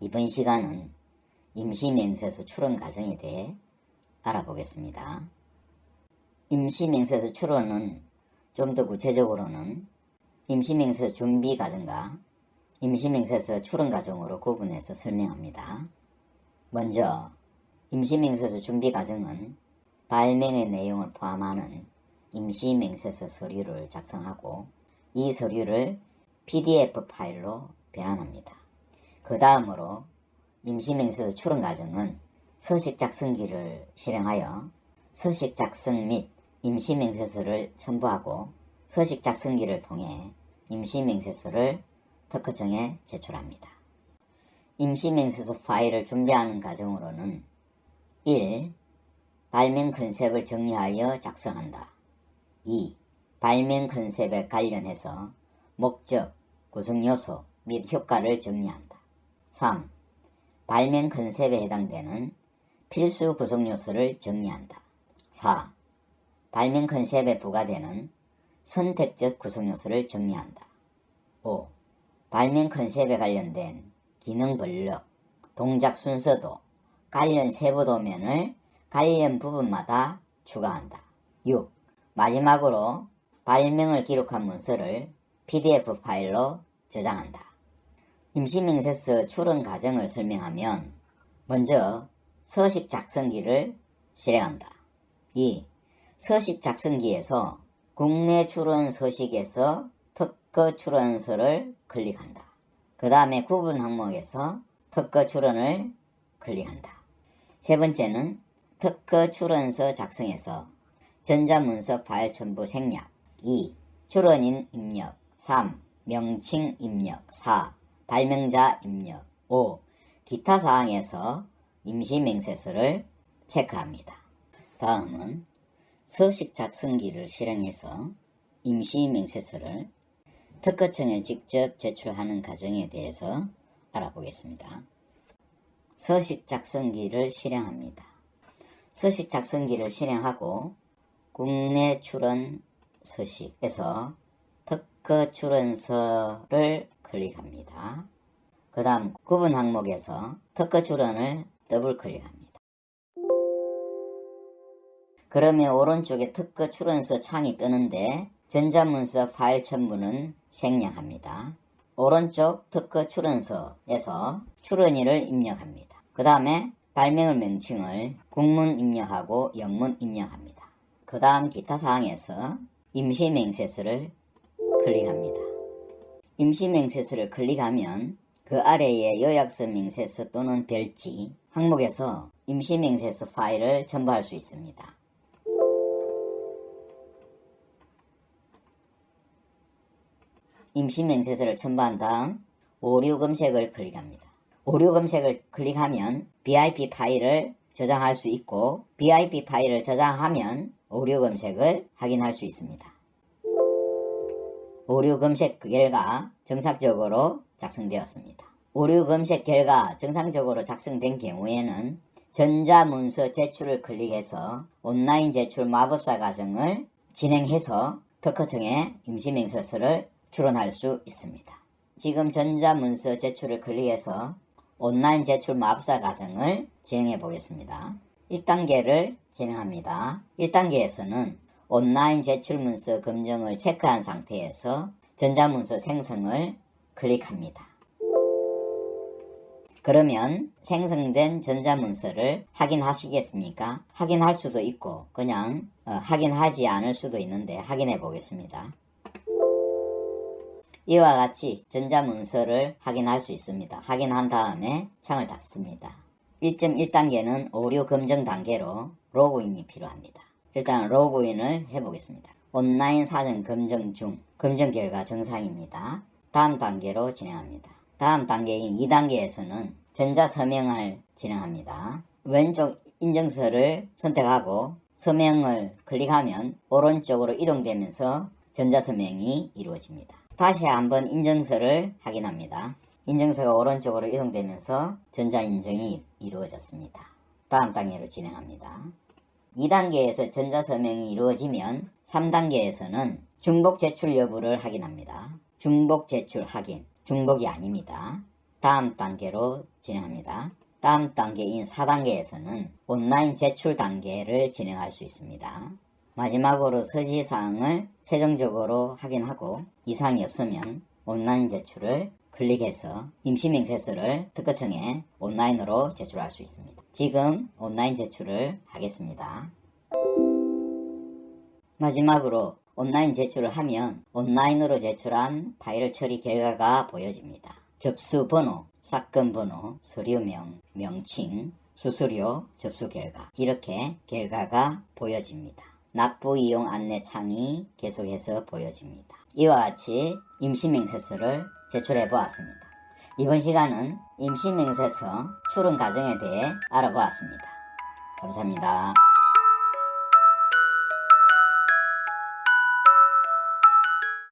이번 시간은 임시맹세서 출원 과정에 대해 알아보겠습니다. 임시맹세서 출원은 좀 더 구체적으로는 임시맹세서 준비 과정과 임시맹세서 출원 과정으로 구분해서 설명합니다. 먼저 임시맹세서 준비 과정은 발명의 내용을 포함하는 임시맹세서 서류를 작성하고 이 서류를 PDF 파일로 변환합니다. 그 다음으로 임시맹세서 출원 과정은 서식 작성기를 실행하여 서식 작성 및 임시맹세서를 첨부하고 서식 작성기를 통해 임시맹세서를 특허청에 제출합니다. 임시맹세서 파일을 준비하는 과정으로는 1. 발명 컨셉을 정리하여 작성한다. 2. 발명 컨셉에 관련해서 목적, 구성 요소 및 효과를 정리한다. 3. 발명 컨셉에 해당되는 필수 구성 요소를 정리한다. 4. 발명 컨셉에 부과되는 선택적 구성 요소를 정리한다. 5. 발명 컨셉에 관련된 기능 번역, 동작 순서도, 관련 세부 도면을 관련 부분마다 추가한다. 6. 마지막으로 발명을 기록한 문서를 PDF 파일로 저장한다. 임시명세서 출원 과정을 설명하면 먼저 서식 작성기를 실행한다. 2. 서식 작성기에서 국내 출원 서식에서 특허 출원서를 클릭한다. 그 다음에 구분 항목에서 특허 출원을 클릭한다. 세 번째는 특허 출원서 작성에서 전자문서 파일 첨부 생략 2. 출원인 입력 3. 명칭 입력 4. 발명자 입력 5. 기타 사항에서 임시명세서를 체크합니다. 다음은 서식 작성기를 실행해서 임시명세서를 특허청에 직접 제출하는 과정에 대해서 알아보겠습니다. 서식 작성기를 실행합니다. 서식 작성기를 실행하고 국내 출원 서식에서 특허 출원서를 클릭합니다. 그 다음 구분 항목에서 특허 출원을 더블 클릭합니다. 그러면 오른쪽에 특허 출원서 창이 뜨는데 전자문서 파일 첨부는 생략합니다. 오른쪽 특허 출원서에서 출원일을 입력합니다. 그 다음에 발명을 명칭을 국문 입력하고 영문 입력합니다. 그 다음 기타 사항에서 임시명세서를 클릭합니다. 임시명세서를 클릭하면 그 아래에 요약서 명세서 또는 별지 항목에서 임시명세서 파일을 첨부할 수 있습니다. 임시명세서를 첨부한 다음 오류 검색을 클릭합니다. 오류 검색을 클릭하면 BIP 파일을 저장할 수 있고 BIP 파일을 저장하면 오류 검색을 확인할 수 있습니다. 오류 검색 결과 정상적으로 작성되었습니다. 오류 검색 결과 정상적으로 작성된 경우에는 전자문서 제출을 클릭해서 온라인 제출 마법사 과정을 진행해서 특허청에 임시명세서를 출원할 수 있습니다. 지금 전자문서 제출을 클릭해서 온라인 제출 마법사 과정을 진행해 보겠습니다. 1단계를 진행합니다. 1단계에서는 온라인 제출 문서 검증을 체크한 상태에서 전자문서 생성을 클릭합니다. 그러면 생성된 전자문서를 확인하시겠습니까? 확인할 수도 있고 그냥 어, 확인하지 않을 수도 있는데 확인해 보겠습니다. 이와 같이 전자문서를 확인할 수 있습니다. 확인한 다음에 창을 닫습니다. 1.1단계는 오류 검증 단계로 로그인이 필요합니다. 일단 로그인을 해보겠습니다. 온라인 사전 검증 중 검증 결과 정상입니다. 다음 단계로 진행합니다. 다음 단계인 2단계에서는 전자 서명을 진행합니다. 왼쪽 인증서를 선택하고 서명을 클릭하면 오른쪽으로 이동되면서 전자 서명이 이루어집니다. 다시 한번 인증서를 확인합니다. 인증서가 오른쪽으로 이동되면서 전자 인증이 이루어졌습니다. 다음 단계로 진행합니다. 2단계에서 전자서명이 이루어지면 3단계에서는 중복 제출 여부를 확인합니다. 중복 제출 확인, 중복이 아닙니다. 다음 단계로 진행합니다. 다음 단계인 4단계에서는 온라인 제출 단계를 진행할 수 있습니다. 마지막으로 서지 사항을 최종적으로 확인하고 이상이 없으면 온라인 제출을 클릭해서 임시명세서를 특허청에 온라인으로 제출할 수 있습니다. 지금 온라인 제출을 하겠습니다. 마지막으로 온라인 제출을 하면 온라인으로 제출한 파일 처리 결과가 보여집니다. 접수 번호, 사건 번호, 서류명, 명칭, 수수료, 접수 결과 이렇게 결과가 보여집니다. 납부 이용 안내 창이 계속해서 보여집니다. 이와 같이 임시명세서를 제출해 보았습니다. 이번 시간은 임시명세서 출원 과정에 대해 알아보았습니다. 감사합니다.